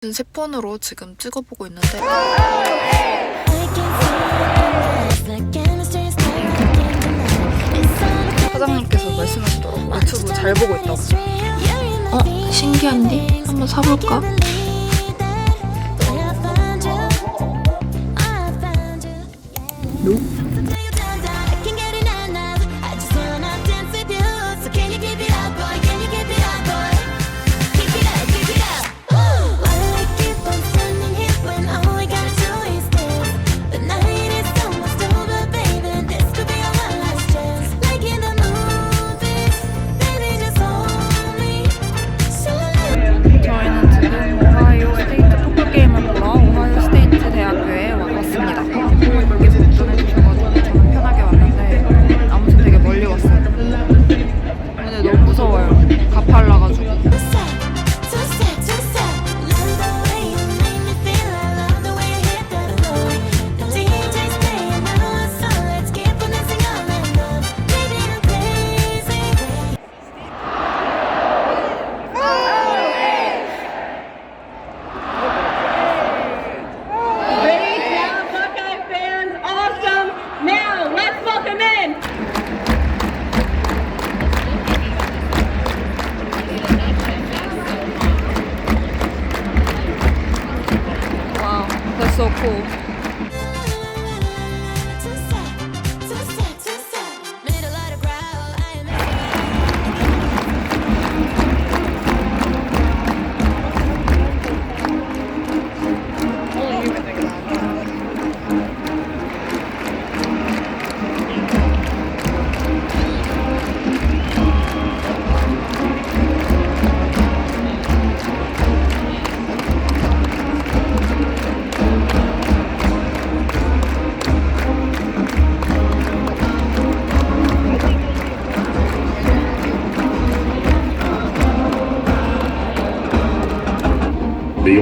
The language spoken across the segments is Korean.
새 폰으로 지금 찍어보고 있는데 사장님께서 말씀하시더라고 유튜브 잘 보고 있다고 어? 신기한데? 한번 사볼까? 저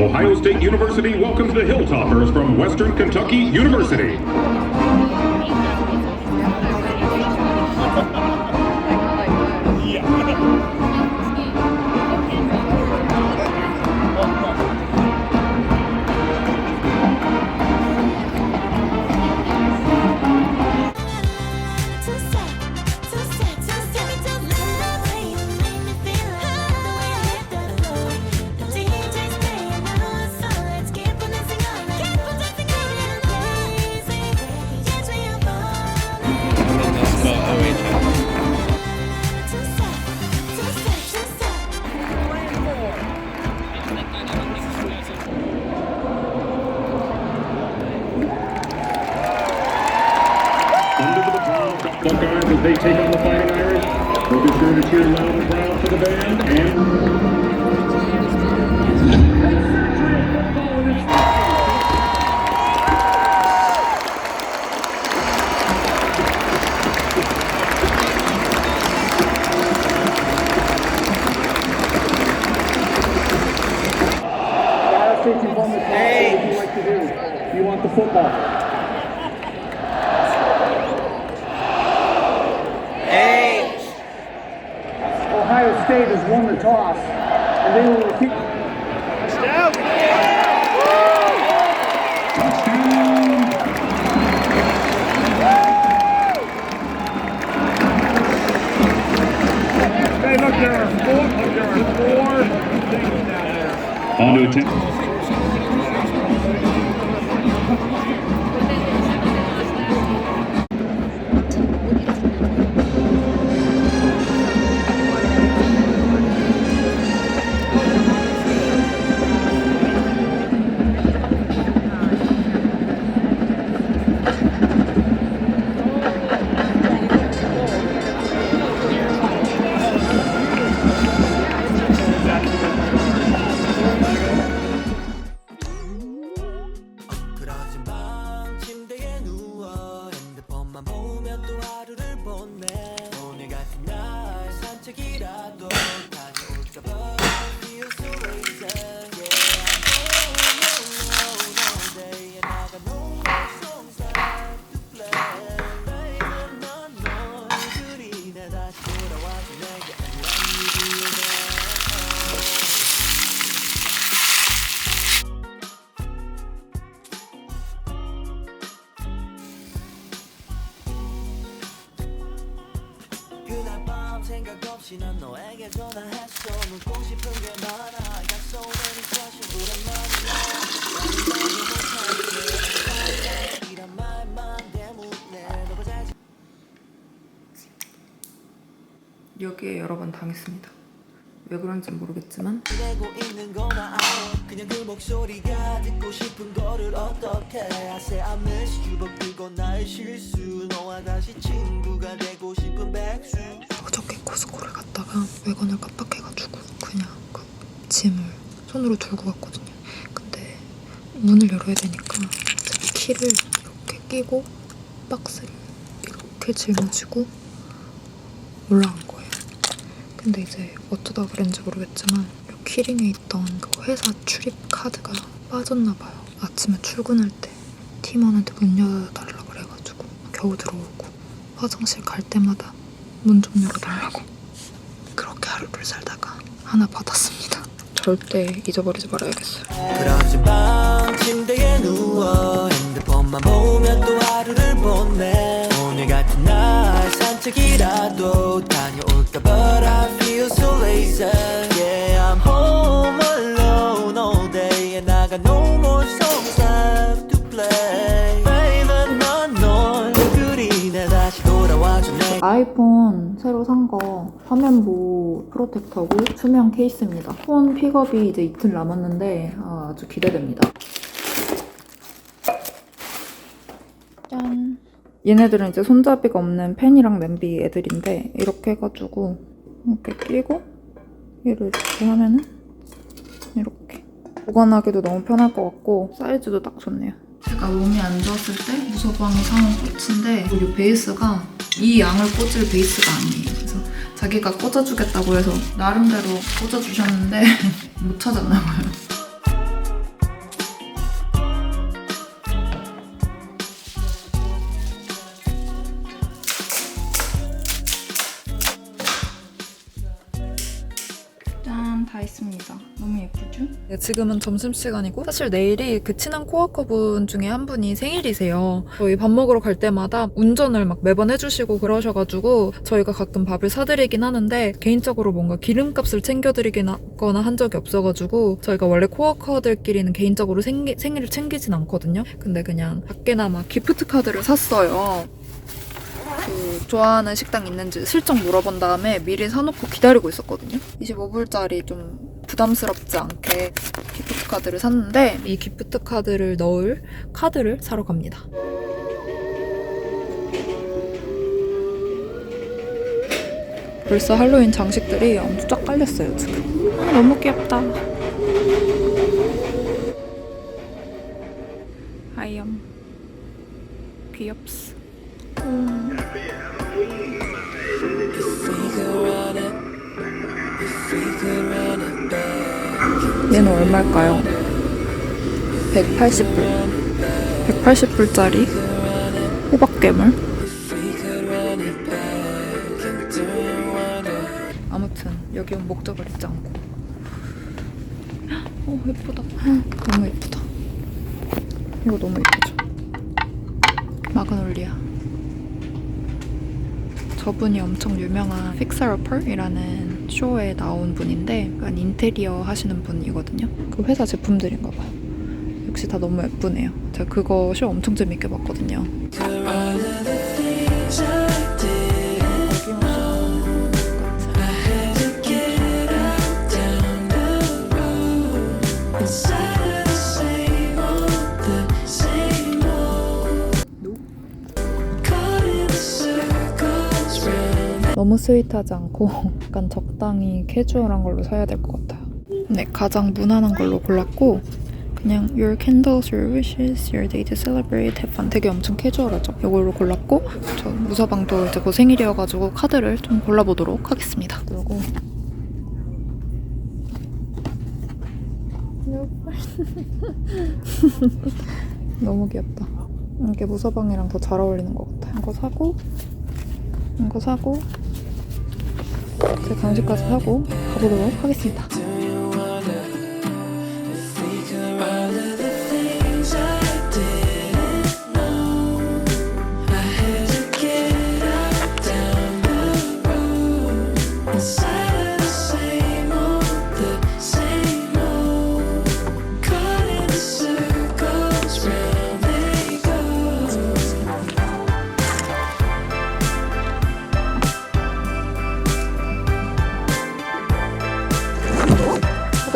Ohio State University welcomes the Hilltoppers from Western Kentucky University. Ohio you've won the toss. What would you like to do? You want the football? Hey. Ohio State has won the toss, and they will repeat. Hey, look, there are four. Look, there are four things down there. on to attempt. Let's go. 당했습니다. 왜 그런지 모르겠지만 그 어저께 코스코를 갔다가 외건을 깜빡해가지고 그냥 그 짐을 손으로 들고 갔거든요. 근데 문을 열어야 되니까 키를 이렇게 끼고 박스를 이렇게 짊어지고 올라간 거예요. 근데 이제 어쩌다 그런지 모르겠지만 이 키링에 있던 그 회사 출입 카드가 빠졌나 봐요. 아침에 출근할 때 팀원한테 문 열어달라고 그래가지고 겨우 들어오고 화장실 갈 때마다 문 좀 열어달라고 그렇게 하루를 살다가 하나 받았습니다. 절대 잊어버리지 말아야겠어요. So lazy Yeah I'm home alone all day And I got no more songs left to play Baby 난널 그리네 다시 돌아와줘 내 아이폰 새로 산 거 화면보 프로텍터고 수면 케이스입니다. 폰 픽업이 이제 이틀 남았는데 아, 아주 기대됩니다. 짠. 얘네들은 이제 손잡이가 없는 펜이랑 냄비 애들인데 이렇게 해가지고 이렇게 끼고 얘를 이렇게 하면은 이렇게 보관하기도 너무 편할 것 같고 사이즈도 딱 좋네요. 제가 몸이 안 좋았을 때 무서방이 사온 꽃인데 이 베이스가 이 양을 꽂을 베이스가 아니에요. 그래서 자기가 꽂아주겠다고 해서 나름대로 꽂아주셨는데 못 찾았나 봐요. 지금은 점심시간이고 사실 내일이 그 친한 코워커분 중에 한 분이 생일이세요. 저희 밥 먹으러 갈 때마다 운전을 막 매번 해주시고 그러셔가지고 저희가 가끔 밥을 사드리긴 하는데 개인적으로 뭔가 기름값을 챙겨드리거나 한 적이 없어가지고 저희가 원래 코워커들끼리는 개인적으로 생기, 생일을 챙기진 않거든요. 근데 그냥 밖에나 막 기프트 카드를 샀어요. 그 좋아하는 식당 있는지 슬쩍 물어본 다음에 미리 사놓고 기다리고 있었거든요. 25불짜리 좀 부담스럽지 않게 기프트 카드를 샀는데 이 기프트 카드를 넣을 카드를 사러 갑니다. 벌써 할로윈 장식들이 엄청 쫙 깔렸어요, 지금. 아, 너무 귀엽다. 아이엄. 귀엽스. 얼마일까요? 180불. 180불짜리 호박괴물. 아무튼 여기 온 목적을 잊지 않고. 어 예쁘다. 너무 예쁘다. 이거 너무 예쁘죠? 마그놀리아. 저분이 엄청 유명한 픽서러펄이라는 쇼에 나온 분인데 약간 인테리어 하시는 분이거든요. 그 회사 제품들인가 봐요. 역시 다 너무 예쁘네요. 제가 그거 쇼 엄청 재밌게 봤거든요. 너무 스윗하지 않고 약간 적당히 캐주얼한 걸로 사야 될 것 같아요. 네, 가장 무난한 걸로 골랐고 그냥 Your candles, your wishes, your day to celebrate, have fun 되게 엄청 캐주얼하죠. 이걸로 골랐고 저 무서방도 이제 곧 생일이어가지고 카드를 좀 골라보도록 하겠습니다. 그리고 너무 귀엽다. 이게 무서방이랑 더 잘 어울리는 것 같아요. 이거 사고 이거 사고 제 간식 까지 사고 가보도록 하겠습니다.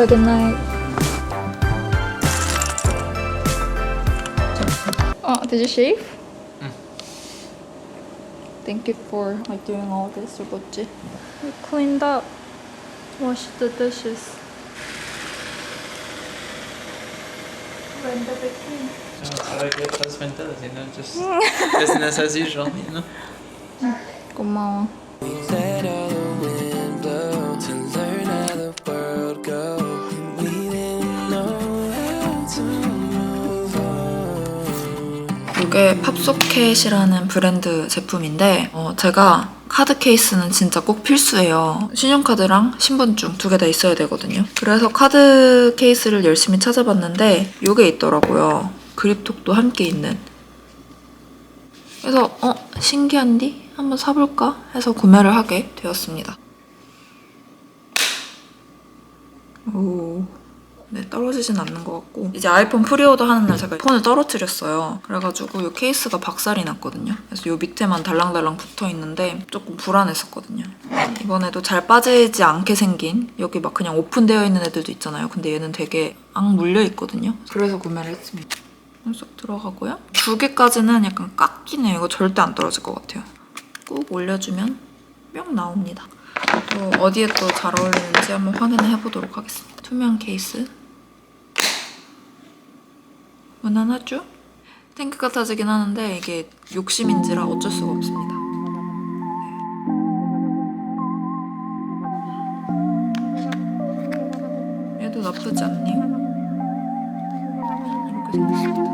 Have a good night. Oh, did you shave? Thank you for like doing all this, 뭐지? We cleaned up, washed the dishes. When did it clean? like your husband does, you know, just business as usual, you know. 고마워. 이게 팝소켓이라는 브랜드 제품인데 어, 제가 카드 케이스는 진짜 꼭 필수예요. 신용카드랑 신분증 두 개 다 있어야 되거든요. 그래서 카드 케이스를 열심히 찾아봤는데 이게 있더라고요. 그립톡도 함께 있는. 그래서 어 신기한디? 한번 사볼까 해서 구매를 하게 되었습니다. 오. 네, 떨어지진 않는 것 같고 이제 아이폰 프리오더 하는 날 제가 폰을 떨어뜨렸어요. 그래가지고 이 케이스가 박살이 났거든요. 그래서 이 밑에만 달랑달랑 붙어 있는데 조금 불안했었거든요. 이번에도 잘 빠지지 않게 생긴 여기 막 그냥 오픈되어 있는 애들도 있잖아요. 근데 얘는 되게 앙 물려 있거든요. 그래서 구매를 했습니다. 쏙 들어가고요. 두 개까지는 약간 깎이네요. 이거 절대 안 떨어질 것 같아요. 꾹 올려주면 뿅 나옵니다. 또 어디에 또 잘 어울리는지 한번 확인을 해보도록 하겠습니다. 투명 케이스. 무난하죠? 탱크 같아지긴 하는데 이게 욕심인지라 어쩔 수가 없습니다. 네. 얘도 나쁘지 않네요. 이렇게 생겼습니다.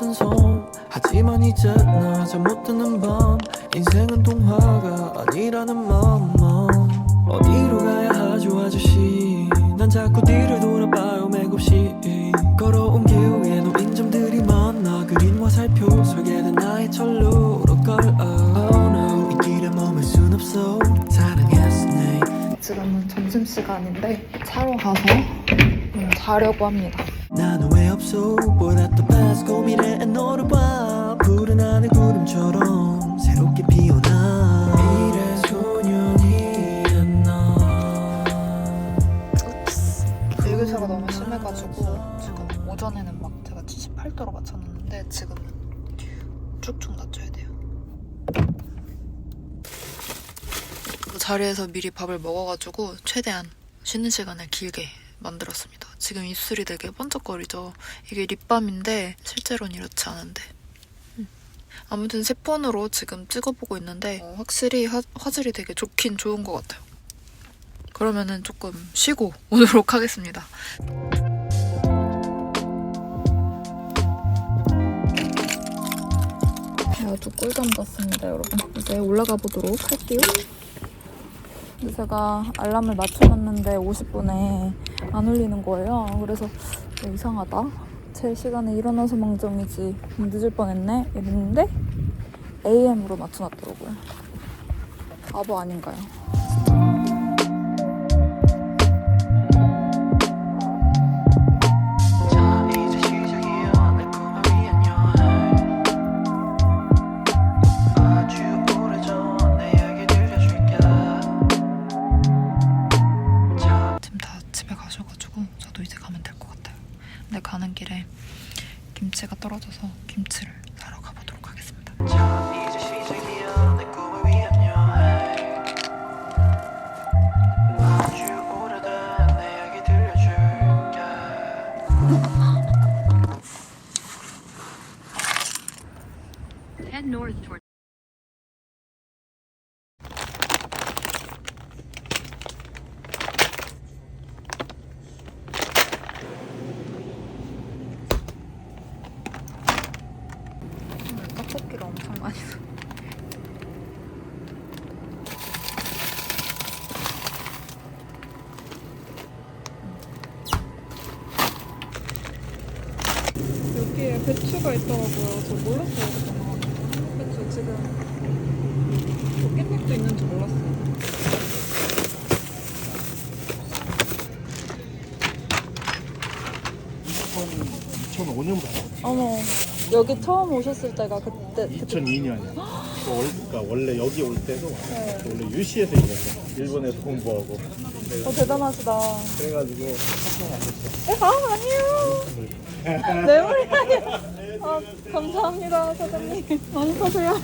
같은 섬 하지만 이제 나 잠 못 드는 밤. 인생은 동화가 아니라는 맘만. 어디로 가야 하죠 아저씨? 난 자꾸 뒤를 돌아봐요 맥없이 걸어온 길 위에 놓인 점들이 많아. 그린 화살표 설계된 나의 철로 걸 oh no 이 길에 머물 순 없어. 사랑했으니. 지금은 점심시간인데 차로 가서 음, 자려고 합니다. 나는 왜 없어? 보다 더 past 고민해. 너를 봐. 푸른 하늘 구름처럼 새롭게 피어나. 일교차가 너무 심해가지고 지금 오전에는 막 제가 78도로 맞춰놨는데 지금은 쭉쭉 낮춰야 돼요. 그 자리에서 미리 밥을 먹어가지고 최대한 쉬는 시간을 길게 만들었습니다. 지금 입술이 되게 번쩍거리죠. 이게 립밤인데 실제로는 이렇지 않은데. 음. 아무튼 새 폰으로 지금 찍어보고 있는데 어, 확실히 화, 화질이 되게 좋긴 좋은 것 같아요. 그러면은 조금 쉬고 오도록 하겠습니다. 아주 꿀잠 잤습니다, 여러분. 이제 올라가 보도록 할게요. 근데 제가 알람을 맞춰놨는데 50분에 안 울리는 거예요. 그래서 어, 이상하다. 제 시간에 일어나서 망정이지. 늦을 뻔했네. 이랬는데 AM으로 맞춰놨더라고요. 바보 아닌가요? 어머, 여기 처음 오셨을 때가 그때 2002년이야. 그러니까 원래 여기 올 때도 원래 유시에서 일했어. 일본에서 공부하고. 어, 대단하시다. 그래가지고 에, 아, 아니에요. 내 머리 아니야. 아, 감사합니다, 사장님. 많이 파세요.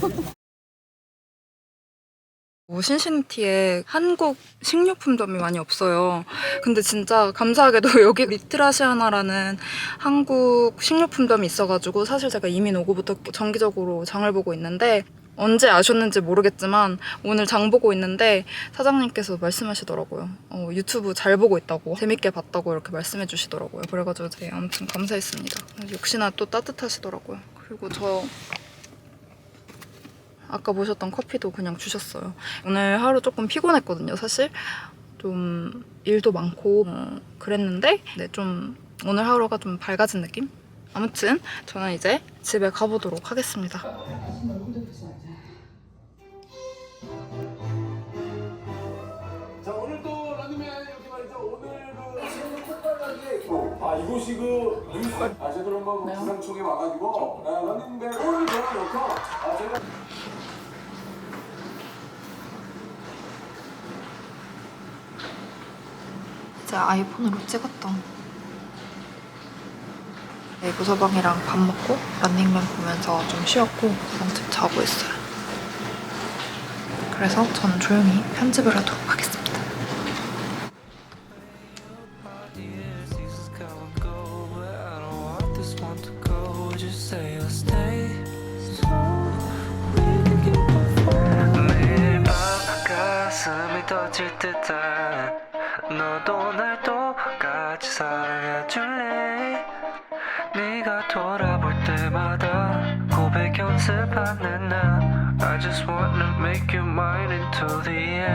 신신티에 한국 식료품점이 많이 없어요. 근데 진짜 감사하게도 여기 리틀아시아나라는 한국 식료품점이 있어가지고 사실 제가 이민 오고부터 정기적으로 장을 보고 있는데 언제 아셨는지 모르겠지만 오늘 장 보고 있는데 사장님께서 말씀하시더라고요. 어, 유튜브 잘 보고 있다고 재밌게 봤다고 이렇게 말씀해 주시더라고요. 그래가지고 네, 아무튼 감사했습니다. 역시나 또 따뜻하시더라고요. 그리고 저 아까 보셨던 커피도 그냥 주셨어요. 오늘 하루 조금 피곤했거든요, 사실. 좀 일도 많고 어, 그랬는데 네, 좀 오늘 하루가 좀 밝아진 느낌? 아무튼 저는 이제 집에 가보도록 하겠습니다. 자 오늘 또 런닝맨 이렇게 말이죠 오늘 그 아, 이곳이 그 뉴스 아 제가 그럼 뭐 부산청에 와가지고 아, 런닝맨 오늘 전화 놓고 아 제가 제 아이폰으로 찍었던 네, 무서방이랑 밥 먹고 런닝맨 보면서 좀 쉬었고 그냥 집 자고 있어요. 그래서 저는 조용히 편집을 하도록 하겠습니다. 가슴이 터질 듯한 to the end.